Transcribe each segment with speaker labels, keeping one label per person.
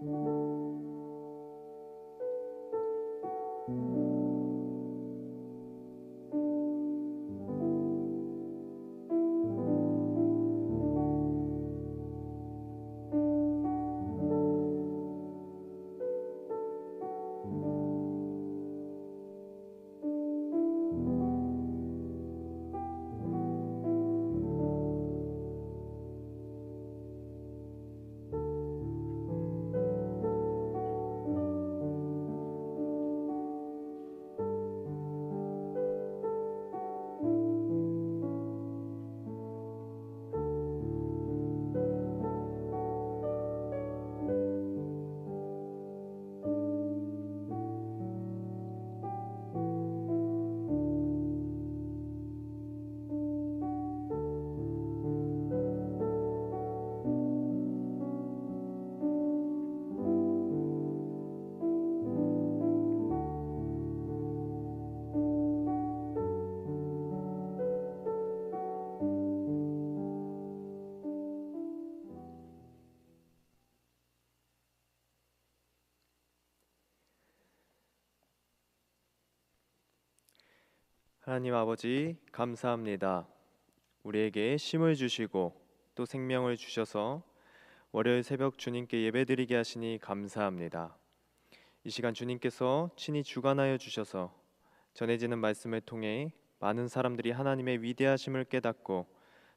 Speaker 1: Thank you. 하나님 아버지 감사합니다. 우리에게 쉼을 주시고 또 생명을 주셔서 월요일 새벽 주님께 예배드리게 하시니 감사합니다. 이 시간 주님께서 친히 주관하여 주셔서 전해지는 말씀을 통해 많은 사람들이 하나님의 위대하심을 깨닫고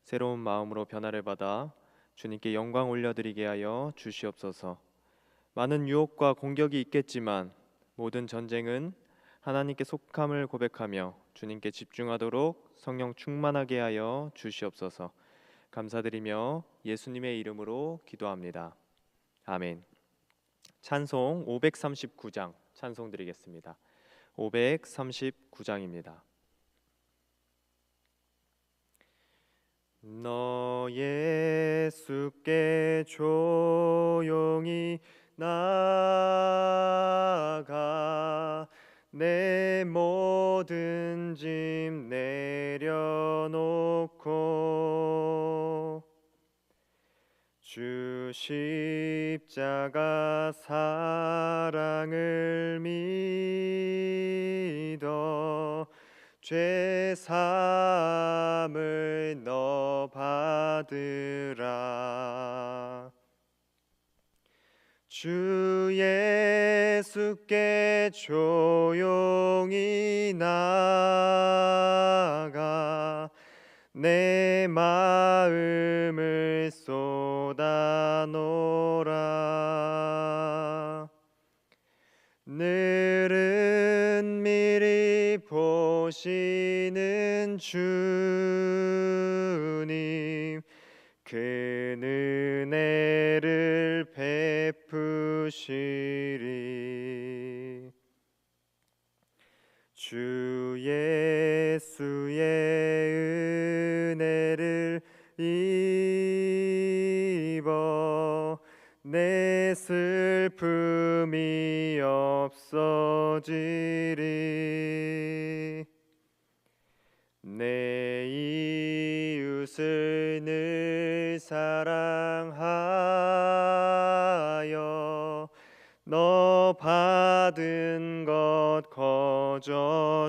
Speaker 1: 새로운 마음으로 변화를 받아 주님께 영광 올려드리게 하여 주시옵소서. 많은 유혹과 공격이 있겠지만 모든 전쟁은 하나님께 속함을 고백하며 주님께 집중하도록 성령 충만하게 하여 주시옵소서. 감사드리며 예수님의 이름으로 기도합니다. 아멘. 찬송 539장 찬송 드리겠습니다. 539장입니다. 너 예수께 조용히 나가 내 모든 짐 내려놓고 주 십자가 사랑을 믿어 죄 사함을 너 받으라 주 예수께 조용히 나가 내 마음을 쏟아놓라. 늘은 미리 보시는 주님 그 은혜를 베푸시리. 주 예수의 은혜를 입어 내 슬픔이 없어지리. 내 이웃을 늘 사랑하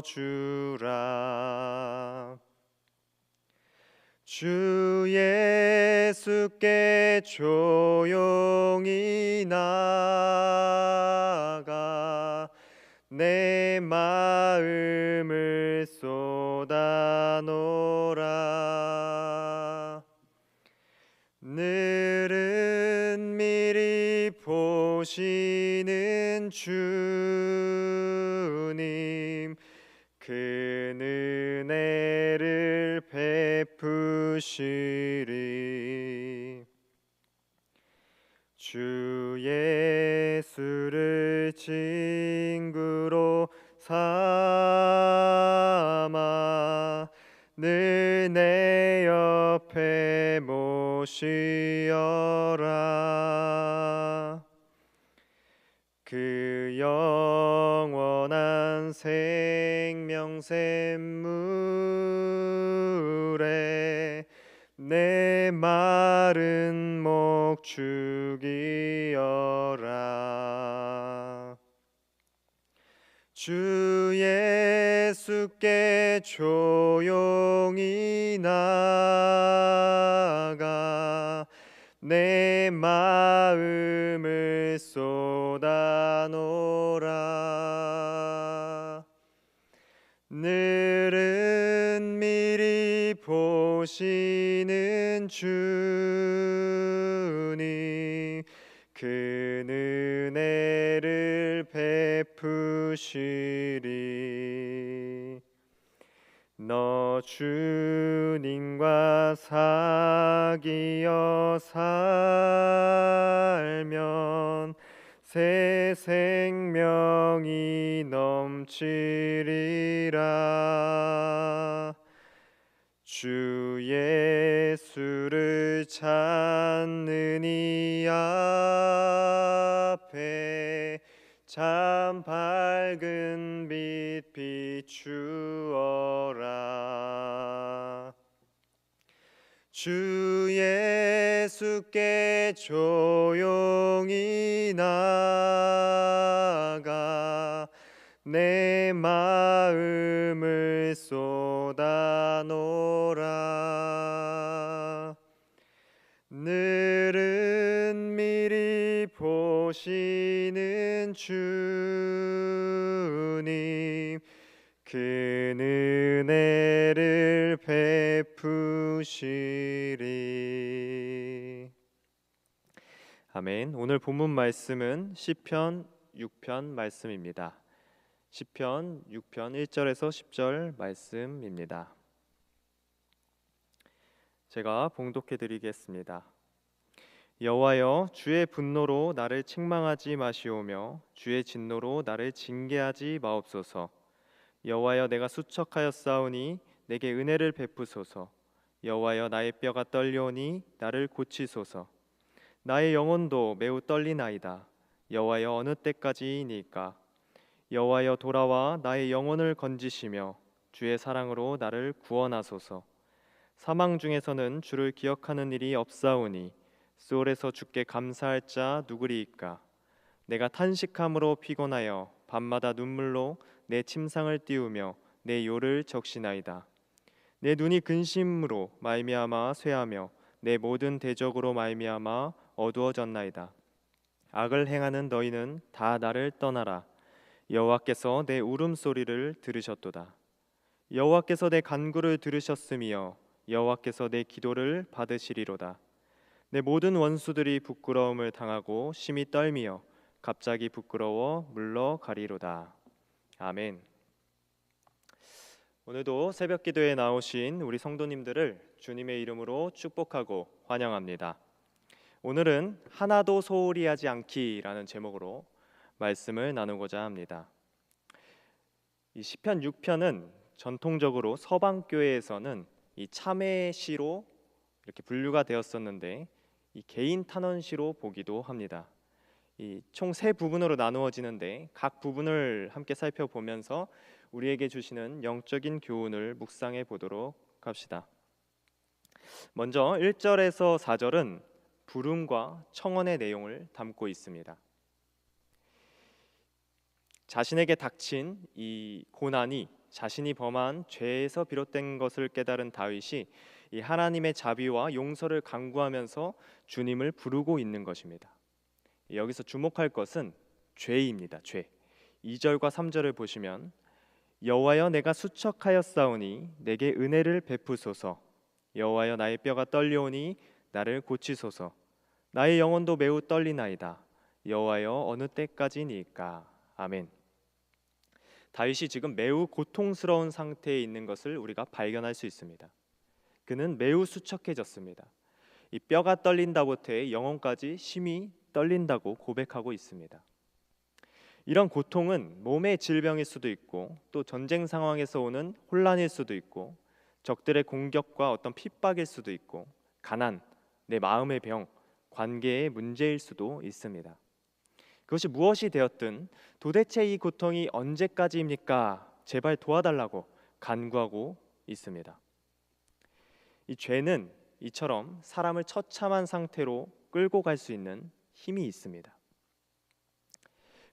Speaker 1: 주라. 주 예수께 조용히 나가 내 마음을 쏟아놓라. 늘은 미리 보시 베푸시리. 주 예수를 친구로 삼아 늘 내 옆에 모시 예수께 조용히 나가 내 마음을 쏟아 놓라. 늘은 미리 보시는 주님 그 은혜를 베푸시리 너 주님과 사귀어 살면 새 생명이 넘치리라. 주 예수를 찾는 이 앞에 참 밝은 빛 비추어라. 주 예수께 조용히 나가 내 마음을 쏟아놓라 보시는 주님 그 은혜를 베푸시리 아멘. 오늘 본문 말씀은 시편 6편 말씀입니다. 시편 6편 1절에서 10절 말씀입니다. 제가 봉독해 드리겠습니다. 여호와여 주의 분노로 나를 책망하지 마시오며 주의 진노로 나를 징계하지 마옵소서. 여호와여 내가 수척하였사오니 내게 은혜를 베푸소서. 여호와여 나의 뼈가 떨려오니 나를 고치소서. 나의 영혼도 매우 떨리나이다. 여호와여 어느 때까지이니까? 여호와여 돌아와 나의 영혼을 건지시며 주의 사랑으로 나를 구원하소서. 사망 중에서는 주를 기억하는 일이 없사오니 수월에서 주께 감사할 자 누구리이까? 내가 탄식함으로 피곤하여 밤마다 눈물로 내 침상을 띄우며 내 요를 적시나이다. 내 눈이 근심으로 말미암아 쇠하며 내 모든 대적으로 말미암아 어두워졌나이다. 악을 행하는 너희는 다 나를 떠나라. 여호와께서 내 울음소리를 들으셨도다. 여호와께서 내 간구를 들으셨으며 여호와께서 내 기도를 받으시리로다. 내 모든 원수들이 부끄러움을 당하고 심히 떨미어 갑자기 부끄러워 물러가리로다. 아멘. 오늘도 새벽 기도에 나오신 우리 성도님들을 주님의 이름으로 축복하고 환영합니다. 오늘은 하나도 소홀히 하지 않기라는 제목으로 말씀을 나누고자 합니다. 이 시편 6편은 전통적으로 서방 교회에서는 이 참회 시로 이렇게 분류가 되었었는데 이 개인 탄원시로 보기도 합니다. 이총세 부분으로 나누어지는데 각 부분을 함께 살펴보면서 우리에게 주시는 영적인 교훈을 묵상해 보도록 합시다. 먼저 1절에서 4절은 부름과 청원의 내용을 담고 있습니다. 자신에게 닥친 이 고난이 자신이 범한 죄에서 비롯된 것을 깨달은 다윗이 이 하나님의 자비와 용서를 강구하면서 주님을 부르고 있는 것입니다. 여기서 주목할 것은 죄입니다. 죄. 2절과 3절을 보시면 여호와여 내가 수척하였사오니 내게 은혜를 베푸소서 여호와여 나의 뼈가 떨려오니 나를 고치소서 나의 영혼도 매우 떨리나이다 여호와여 어느 때까지니까 아멘 다윗이 지금 매우 고통스러운 상태에 있는 것을 우리가 발견할 수 있습니다 그는 매우 수척해졌습니다 이 뼈가 떨린다부터의 영혼까지 심히 떨린다고 고백하고 있습니다 이런 고통은 몸의 질병일 수도 있고 또 전쟁 상황에서 오는 혼란일 수도 있고 적들의 공격과 어떤 핍박일 수도 있고 가난, 내 마음의 병, 관계의 문제일 수도 있습니다. 그것이 무엇이 되었든 도대체 이 고통이 언제까지입니까? 제발 도와달라고 간구하고 있습니다. 이 죄는 이처럼 사람을 처참한 상태로 끌고 갈 수 있는 힘이 있습니다.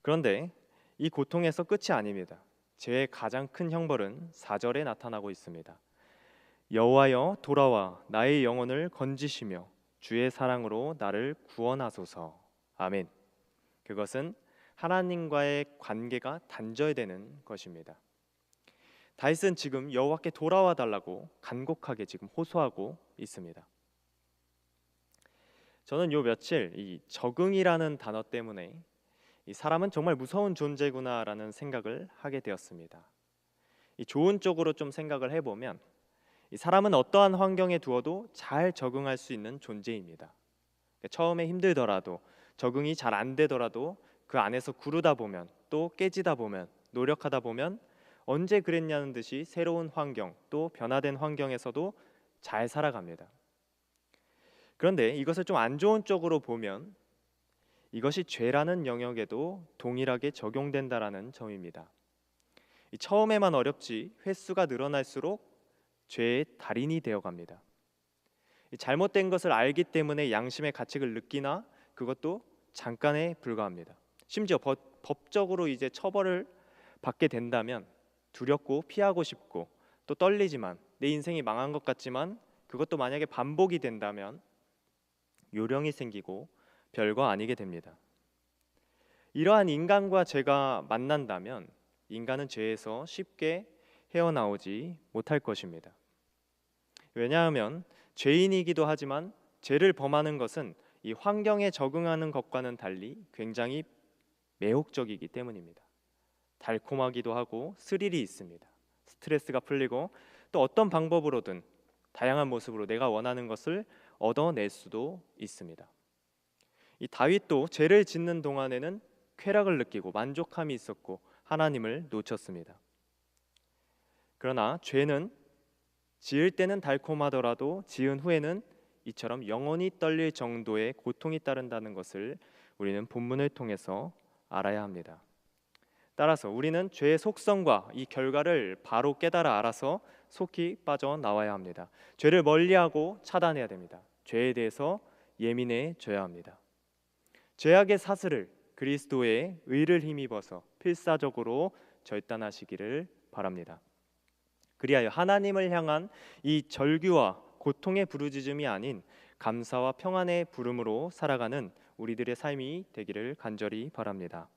Speaker 1: 그런데 이 고통에서 끝이 아닙니다. 죄의 가장 큰 형벌은 4절에 나타나고 있습니다. 여호와여 돌아와 나의 영혼을 건지시며 주의 사랑으로 나를 구원하소서. 아멘. 그것은 하나님과의 관계가 단절되는 것입니다. 다윗은 지금 여호와께 돌아와 달라고 간곡하게 지금 호소하고 있습니다. 저는 요 며칠 이 적응이라는 단어 때문에 이 사람은 정말 무서운 존재구나라는 생각을 하게 되었습니다. 이 좋은 쪽으로 좀 생각을 해보면 이 사람은 어떠한 환경에 두어도 잘 적응할 수 있는 존재입니다. 처음에 힘들더라도 적응이 잘 안 되더라도 그 안에서 구르다 보면 또 깨지다 보면 노력하다 보면 언제 그랬냐는 듯이 새로운 환경 또 변화된 환경에서도 잘 살아갑니다. 그런데 이것을 좀 안 좋은 쪽으로 보면 이것이 죄라는 영역에도 동일하게 적용된다라는 점입니다. 처음에만 어렵지 횟수가 늘어날수록 죄의 달인이 되어갑니다. 잘못된 것을 알기 때문에 양심의 가책을 느끼나 그것도 잠깐에 불과합니다. 심지어 법, 법적으로 이제 처벌을 받게 된다면 두렵고 피하고 싶고 또 떨리지만 내 인생이 망한 것 같지만 그것도 만약에 반복이 된다면 요령이 생기고 별거 아니게 됩니다. 이러한 인간과 제가 만난다면 인간은 죄에서 쉽게 헤어나오지 못할 것입니다. 왜냐하면 죄인이기도 하지만 죄를 범하는 것은 이 환경에 적응하는 것과는 달리 굉장히 매혹적이기 때문입니다. 달콤하기도 하고 스릴이 있습니다. 스트레스가 풀리고 또 어떤 방법으로든 다양한 모습으로 내가 원하는 것을 얻어낼 수도 있습니다. 이 다윗도 죄를 짓는 동안에는 쾌락을 느끼고 만족함이 있었고 하나님을 놓쳤습니다. 그러나 죄는 지을 때는 달콤하더라도 지은 후에는 이처럼 영원히 떨릴 정도의 고통이 따른다는 것을 우리는 본문을 통해서 알아야 합니다. 따라서 우리는 죄의 속성과 이 결과를 바로 깨달아 알아서 속히 빠져나와야 합니다. 죄를 멀리하고 차단해야 됩니다. 죄에 대해서 예민해져야 합니다. 죄악의 사슬을 그리스도의 의를 힘입어서 필사적으로 절단하시기를 바랍니다. 그리하여 하나님을 향한 이 절규와 고통의 부르짖음이 아닌 감사와 평안의 부름으로 살아가는 우리들의 삶이 되기를 간절히 바랍니다.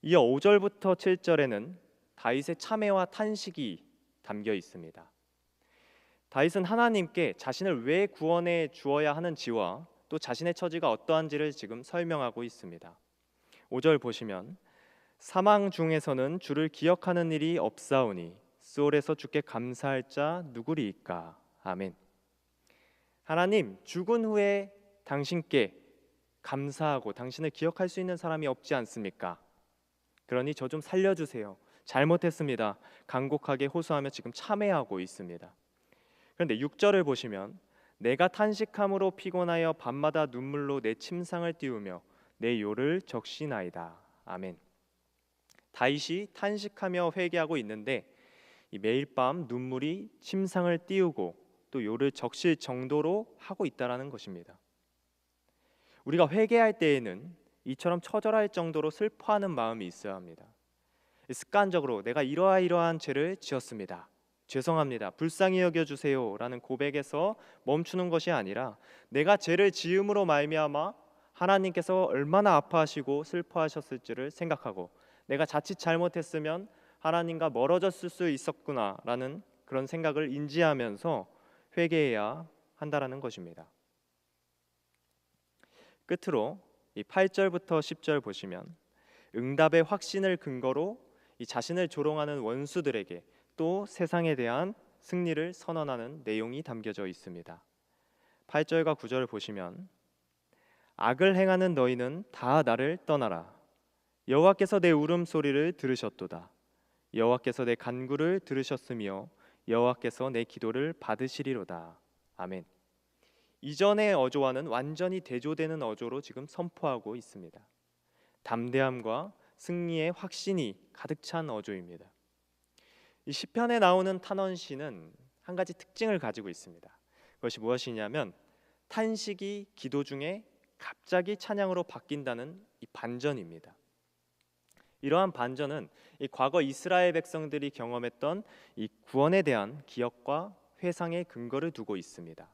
Speaker 1: 이어 5절부터 7절에는 다윗의 참회와 탄식이 담겨 있습니다. 다윗은 하나님께 자신을 왜 구원해 주어야 하는지와 또 자신의 처지가 어떠한지를 지금 설명하고 있습니다. 5절 보시면 사망 중에서는 주를 기억하는 일이 없사오니 수월에서 주께 감사할 자 누구리이까 아멘. 하나님 죽은 후에 당신께 감사하고 당신을 기억할 수 있는 사람이 없지 않습니까? 그러니 저 좀 살려주세요. 잘못했습니다. 간곡하게 호소하며 지금 참회하고 있습니다. 그런데 6절을 보시면 내가 탄식함으로 피곤하여 밤마다 눈물로 내 침상을 띄우며 내 요를 적시나이다. 아멘. 다윗이 탄식하며 회개하고 있는데 매일 밤 눈물이 침상을 띄우고 또 요를 적실 정도로 하고 있다라는 것입니다. 우리가 회개할 때에는 이처럼 처절할 정도로 슬퍼하는 마음이 있어야 합니다. 습관적으로 내가 이러이러한 죄를 지었습니다. 죄송합니다. 불쌍히 여겨 주세요라는 고백에서 멈추는 것이 아니라 내가 죄를 지음으로 말미암아 하나님께서 얼마나 아파하시고 슬퍼하셨을지를 생각하고 내가 자칫 잘못했으면 하나님과 멀어졌을 수 있었구나라는 그런 생각을 인지하면서 회개해야 한다라는 것입니다. 끝으로 이 8절부터 10절 보시면 응답의 확신을 근거로 이 자신을 조롱하는 원수들에게 또 세상에 대한 승리를 선언하는 내용이 담겨져 있습니다. 8절과 9절을 보시면 악을 행하는 너희는 다 나를 떠나라. 여호와께서 내 울음소리를 들으셨도다. 여호와께서 내 간구를 들으셨으며 여호와께서 내 기도를 받으시리로다. 아멘 이전의 어조와는 완전히 대조되는 어조로 지금 선포하고 있습니다 담대함과 승리의 확신이 가득 찬 어조입니다 이 시편에 나오는 탄원 시는 한 가지 특징을 가지고 있습니다. 그것이 무엇이냐면 탄식이 기도 중에 갑자기 찬양으로 바뀐다는 이 반전입니다. 이러한 반전은 이 과거 이스라엘 백성들이 경험했던 이 구원에 대한 기억과 회상의 근거를 두고 있습니다.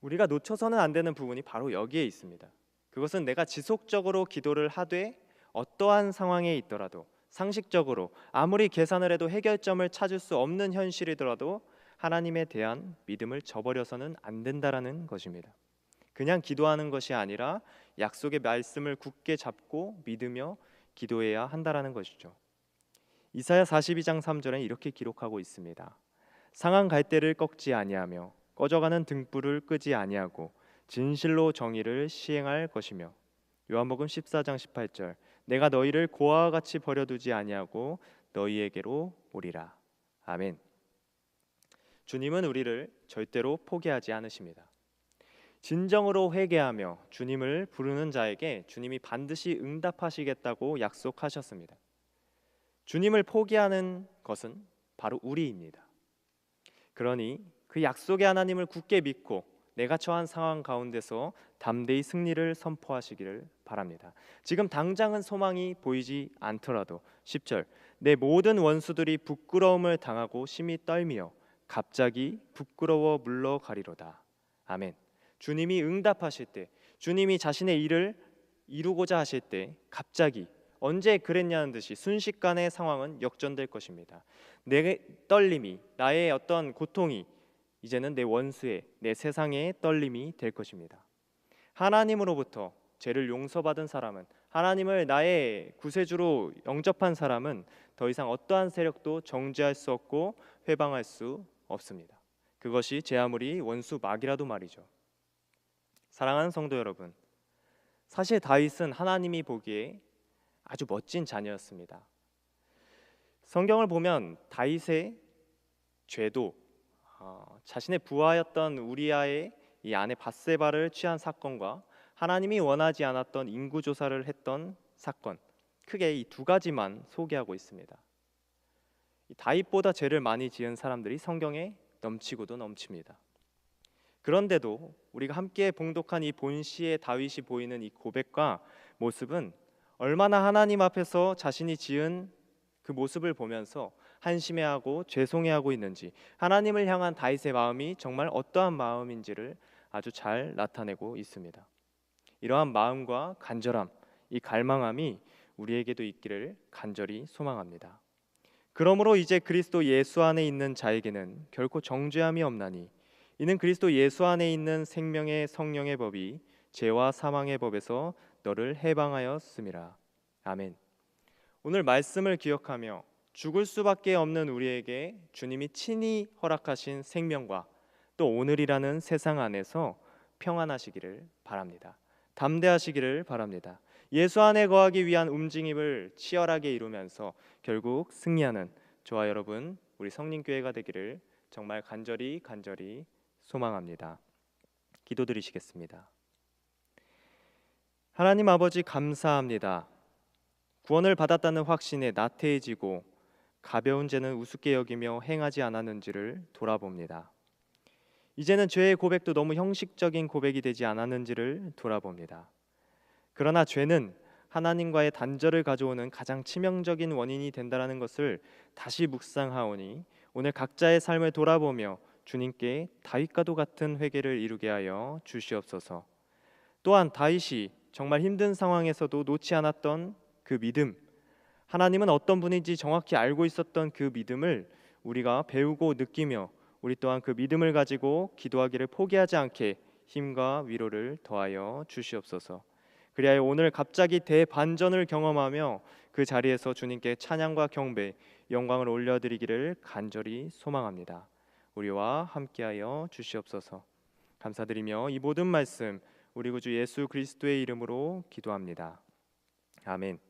Speaker 1: 우리가 놓쳐서는 안 되는 부분이 바로 여기에 있습니다. 그것은 내가 지속적으로 기도를 하되 어떠한 상황에 있더라도 상식적으로 아무리 계산을 해도 해결점을 찾을 수 없는 현실이더라도 하나님에 대한 믿음을 저버려서는 안 된다라는 것입니다. 그냥 기도하는 것이 아니라 약속의 말씀을 굳게 잡고 믿으며 기도해야 한다라는 것이죠. 이사야 42장 3절에 이렇게 기록하고 있습니다. 상한 갈대를 꺾지 아니하며 꺼져가는 등불을 끄지 아니하고 진실로 정의를 시행할 것이며 요한복음 14장 18절 내가 너희를 고아와 같이 버려두지 아니하고 너희에게로 오리라. 아멘. 주님은 우리를 절대로 포기하지 않으십니다. 진정으로 회개하며 주님을 부르는 자에게 주님이 반드시 응답하시겠다고 약속하셨습니다. 주님을 포기하는 것은 바로 우리입니다. 그러니 그 약속의 하나님을 굳게 믿고 내가 처한 상황 가운데서 담대히 승리를 선포하시기를 바랍니다. 지금 당장은 소망이 보이지 않더라도 10절 내 모든 원수들이 부끄러움을 당하고 심히 떨미어 갑자기 부끄러워 물러가리로다. 아멘. 주님이 응답하실 때, 주님이 자신의 일을 이루고자 하실 때 갑자기 언제 그랬냐는 듯이 순식간에 상황은 역전될 것입니다. 내 떨림이 나의 어떤 고통이 이제는 내 원수의 내 세상의 떨림이 될 것입니다. 하나님으로부터 죄를 용서받은 사람은 하나님을 나의 구세주로 영접한 사람은 더 이상 어떠한 세력도 정죄할 수 없고 회방할 수 없습니다. 그것이 제 아무리 원수 막이라도 말이죠. 사랑하는 성도 여러분, 사실 다윗은 하나님이 보기에 아주 멋진 자녀였습니다. 성경을 보면 다윗의 죄도 어, 자신의 부하였던 우리아의 이 아내 바세바를 취한 사건과 하나님이 원하지 않았던 인구 조사를 했던 사건 크게 이 두 가지만 소개하고 있습니다. 다윗보다 죄를 많이 지은 사람들이 성경에 넘치고도 넘칩니다. 그런데도 우리가 함께 봉독한 이 본시의 다윗이 보이는 이 고백과 모습은 얼마나 하나님 앞에서 자신이 지은 그 모습을 보면서 한심해하고 죄송해하고 있는지 하나님을 향한 다윗의 마음이 정말 어떠한 마음인지를 아주 잘 나타내고 있습니다. 이러한 마음과 간절함, 이 갈망함이 우리에게도 있기를 간절히 소망합니다. 그러므로 이제 그리스도 예수 안에 있는 자에게는 결코 정죄함이 없나니 이는 그리스도 예수 안에 있는 생명의 성령의 법이 죄와 사망의 법에서 너를 해방하였음이라. 아멘. 오늘 말씀을 기억하며 죽을 수밖에 없는 우리에게 주님이 친히 허락하신 생명과 또 오늘이라는 세상 안에서 평안하시기를 바랍니다. 담대하시기를 바랍니다. 예수 안에 거하기 위한 움직임을 치열하게 이루면서 결국 승리하는 저와 여러분 우리 성림교회가 되기를 정말 간절히 간절히 소망합니다. 기도드리시겠습니다. 하나님 아버지 감사합니다. 구원을 받았다는 확신에 나태해지고 가벼운 죄는 우습게 여기며 행하지 않았는지를 돌아봅니다. 이제는 죄의 고백도 너무 형식적인 고백이 되지 않았는지를 돌아봅니다. 그러나 죄는 하나님과의 단절을 가져오는 가장 치명적인 원인이 된다는 것을 다시 묵상하오니 오늘 각자의 삶을 돌아보며 주님께 다윗과도 같은 회개를 이루게 하여 주시옵소서. 또한 다윗이 정말 힘든 상황에서도 놓지 않았던 그 믿음, 하나님은 어떤 분인지 정확히 알고 있었던 그 믿음을 우리가 배우고 느끼며 우리 또한 그 믿음을 가지고 기도하기를 포기하지 않게 힘과 위로를 더하여 주시옵소서. 그리하여 오늘 갑자기 대반전을 경험하며 그 자리에서 주님께 찬양과 경배, 영광을 올려드리기를 간절히 소망합니다. 우리와 함께하여 주시옵소서. 감사드리며 이 모든 말씀 우리 구주 예수 그리스도의 이름으로 기도합니다. 아멘.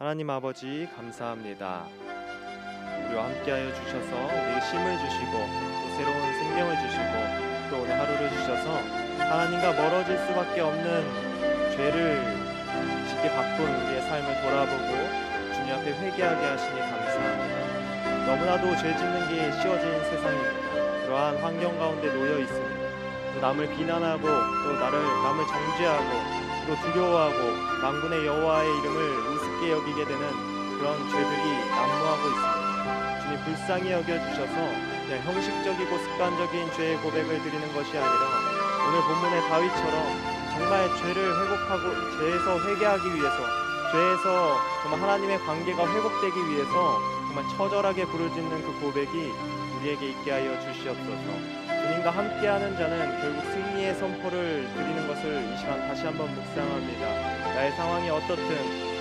Speaker 1: 하나님 아버지 감사합니다. 우리와 함께하여 주셔서 우리에게 쉼을 주시고 또 새로운 생명을 주시고 또 오늘 하루를 주셔서 하나님과 멀어질 수밖에 없는 죄를 짓게 바꾼 우리의 삶을 돌아보고 주님 앞에 회개하게 하시니 감사합니다. 너무나도 죄 짓는 게 쉬워진 세상입니다. 그러한 환경 가운데 놓여 있습니다. 또 남을 비난하고 또 나를 남을 정죄하고 또 두려워하고 만군의 여호와의 이름을 우습게 여기게 되는 그런 죄들이 난무하고 있습니다. 주님 불쌍히 여겨 주셔서 그냥 형식적이고 습관적인 죄의 고백을 드리는 것이 아니라 오늘 본문의 다윗처럼 정말 죄를 회복하고 죄에서 회개하기 위해서 죄에서 정말 하나님의 관계가 회복되기 위해서 정말 처절하게 부르짖는 그 고백이 우리에게 있게 하여 주시옵소서. 주님과 함께하는 자는 결국 승리의 선포를 드리는 것을 이 시간 다시 한번 묵상합니다. 나의 상황이 어떻든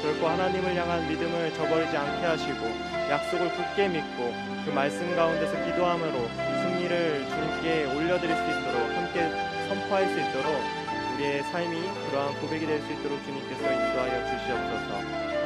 Speaker 1: 결코 하나님을 향한 믿음을 저버리지 않게 하시고 약속을 굳게 믿고 그 말씀 가운데서 기도함으로 승리를 주님께 올려드릴 수 있도록 함께 선포할 수 있도록 우리의 삶이 그러한 고백이 될 수 있도록 주님께서 인도하여 주시옵소서.